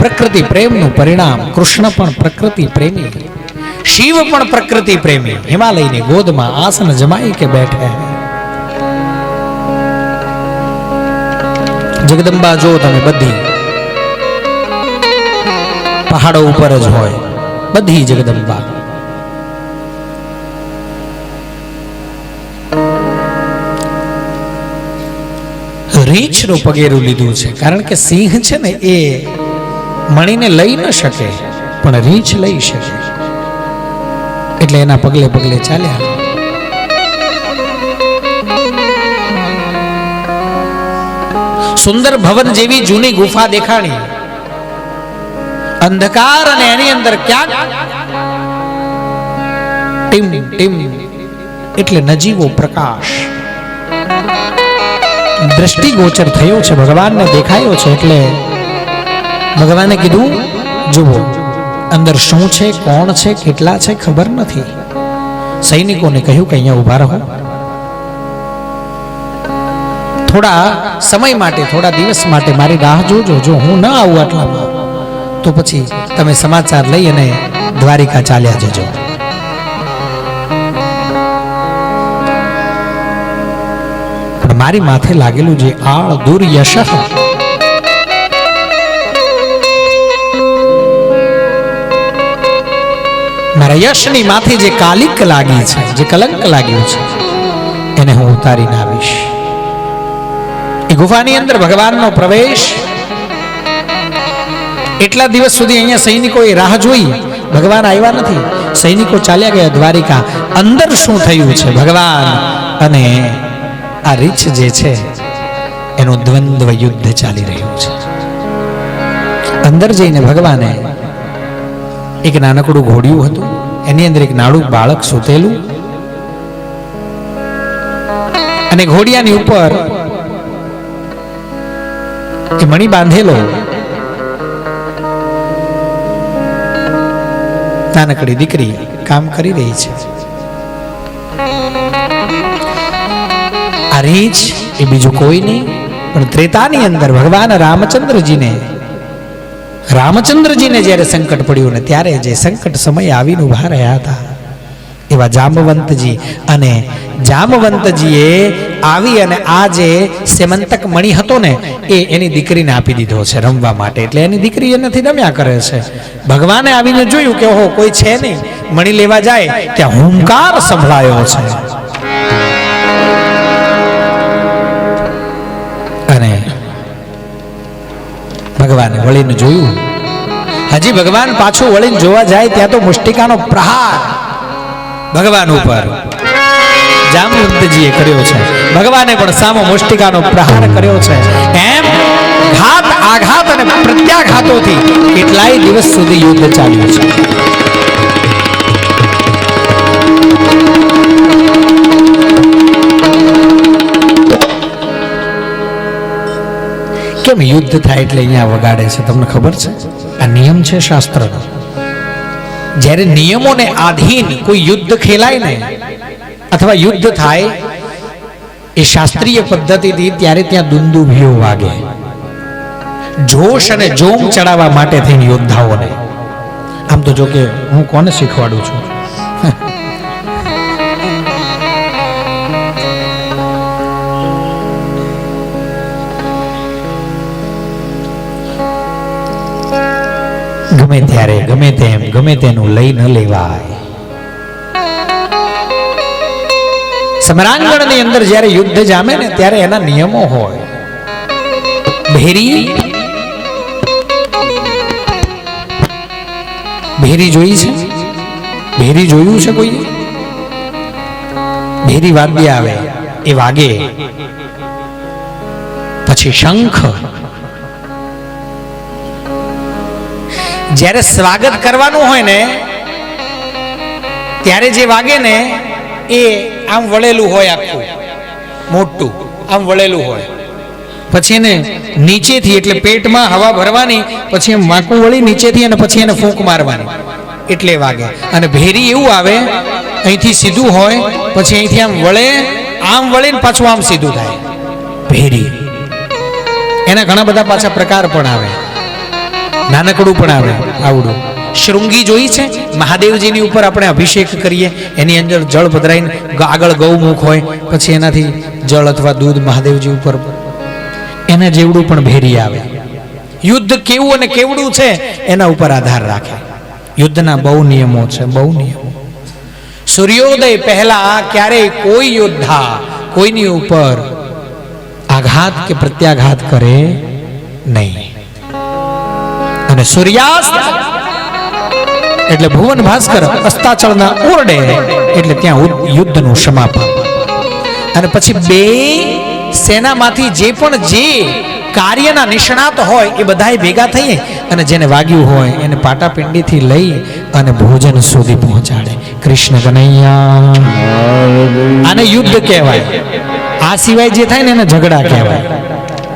પ્રકૃતિ પ્રેમનું પરિણામ, કૃષ્ણ પણ પ્રકૃતિ પ્રેમી, શિવ પણ પ્રકૃતિ પ્રેમી, હિમાલયની ગોદમાં આસન જમાઈ કે બેઠે. જગદંબા, જો તમે બધી પહાડો ઉપર જ હોય, બધી જગદંબા. રીંછનું પગેરું લીધું છે, કારણ કે સિંહ છે ને એ મણીને લઈ ન શકે, પણ રીંછ લઈ શકે. એટલે એના પગલે પગલે ચાલ્યા. સુંદર ભવન જેવી જૂની ગુફા દેખાણી. અંધકાર અને એની અંદર ક્યાંક ટીમ ટીમ, એટલે નજીવો પ્રકાશ. દ્રષ્ટિગોચર થયો છે, ભગવાનને દેખાયો છે, એટલે ભગવાને કીધું, જુઓ, અંદર શું છે, કોણ છે, કેટલા છે, ખબર નથી. સૈનિકોને કહ્યું કે અહીંયા ઊભા રહો. થોડા સમય માટે, થોડા દિવસ માટે મારી રાહ જોજો, જો હું ન આવું આટલામાં, તો પછી તમે સમાચાર લઈ અને દ્વારિકા ચાલ્યા જજો. મારી માથે લાગેલું જે આળ દુર્યશ મારા યશની માથે જે કાલિક લાગી છે, જે કલંક લાગ્યું છે, એને હું ઉતારીને આવીશ. એ ગુફાની અંદર ભગવાનનો પ્રવેશ. એટલા દિવસ સુધી અહીંયા સૈનિકોએ રાહ જોઈ. ભગવાન આવ્યા નથી. સૈનિકો ચાલ્યા ગયા, દ્વારિકા, અંદર શું થયું છે, ભગવાન? અને આ રીચ જે છે, એનું દ્વંદ્વ યુદ્ધ ચાલી રહ્યું છે. અંદર જઈને ભગવાને એક નાનકડું ઘોડિયું હતું. એની અંદર એક નાડું બાળક સૂતેલું અને ઘોડિયાની ઉપર એ મણી બાંધેલો. નાનકડી દીકરી કામ કરી રહી છે. આ રીંછ એ બીજું કોઈ નહીં, પણ ત્રેતાની અંદર ભગવાન રામચંદ્રજીને રામચંદ્રજીને જ્યારે સંકટ પડ્યું ને ત્યારે જે સંકટ સમય આવીને ઊભા રહ્યા હતા, એવા જામવંતજી અને જામવંતજીએ આવી અને આ જે સેમંતક મણિ હતો ને, એ એની દીકરીને આપી દીધો છે રમવા માટે. એટલે એની દીકરી એનાથી રમ્યા કરે છે. ભગવાને આવીને જોયું કે ઓહો, કોઈ છે નહીં. મણી લેવા જાય, ત્યાં હુંકાર સંભળાયો છે. ભગવાને વળીને જોયું. હજી ભગવાન પાછું વળીને જોવા જાય ત્યાં તો મુષ્ટિકાનો પ્રહાર ભગવાન ઉપર. જામવંતજીએ કર્યો છે. ભગવાને પણ સામો મુષ્ટિકાનો પ્રહાર કર્યો છે. એમ ઘાત, આઘાત અને પ્રત્યાઘાતોથી કેટલાય દિવસ સુધી યુદ્ધ ચાલ્યું છે. કેમ યુદ્ધ થાય એટલે અહીંયા વગાડે છે? તમને ખબર છે? આ નિયમ છે શાસ્ત્રનો. જ્યારે નિયમોને આધીન કોઈ યુદ્ધ ખેલાય ને, અથવા યુદ્ધ થાય, એ શાસ્ત્રીય પદ્ધતિથી ત્યારે ત્યાં દુંદુભીઓ વાગે. જોશ અને જોમ ચડાવવા માટે થઈને યોદ્ધાઓને. આમ તો જો કે હું કોને શીખવાડું છું? ગમે ત્યારે, ગમે તેમ, ગમે તેનું લઈ ન લેવાય. સમરાંગણની અંદર જ્યારે યુદ્ધ જામે ને ત્યારે એના નિયમો હોય. ભેરી ભેરી જોઈ છે? ભેરી જોયું છે કોઈ ભેરી વાદ્ય આવે, એ વાગે. પછી શંખ જ્યારે સ્વાગત કરવાનું હોય ને, ત્યારે જે વાગે ને, એ આમ વળેલું હોય આખું. મોટું, આમ વળેલું હોય. પછી એને નીચેથી, એટલે પેટમાં હવા ભરવાની, પછી એમ વાંકું વળી નીચેથી અને પછી એને ફૂંક મારવાની. એટલે વાગે. અને ભેરી એવું આવે, અહીંથી સીધું હોય, પછી અહીંથી આમ વળે, આમ વળીને પાછું આમ સીધું થાય. ભેરી. એના ઘણા બધા પાછા પ્રકાર પણ આવે. નાનકડું પણ આવે આવડું. શૃંગી જોઈ છે? મહાદેવજીની ઉપર આપણે અભિષેક કરીએ. એની અંદર જળ પધરાઈને આગળ ગૌમુખ હોય, પછી એનાથી જળ અથવા દૂધ મહાદેવજી ઉપર એના જેવડું પણ ભેરી આવે. યુદ્ધ કેવું અને કેવડું છે? એના ઉપર આધાર રાખે. યુદ્ધના બહુ નિયમો છે, બહુ નિયમો. સૂર્યોદય પહેલા ક્યારેય કોઈ યોદ્ધા કોઈની ઉપર આઘાત કે પ્રત્યાઘાત કરે નહીં. અને સૂર્યાસ્ત એટલે ભુવન ભાસ્કર અસ્તાચળના ઓરડે એટલે ત્યાં યુદ્ધનું સમાપન. અને પછી બે સેનામાંથી જે પણ જે કાર્યના નિષ્ણાત હોય એ બધાય ભેગા થઈએ અને જેને વાગ્યું હોય એને પાટાપિંડીથી લઈ અને ભોજન સુધી પહોંચાડે. કૃષ્ણ કનૈયા. આને યુદ્ધ કહેવાય. આ સિવાય જે થાય ને એને ઝઘડા કહેવાય.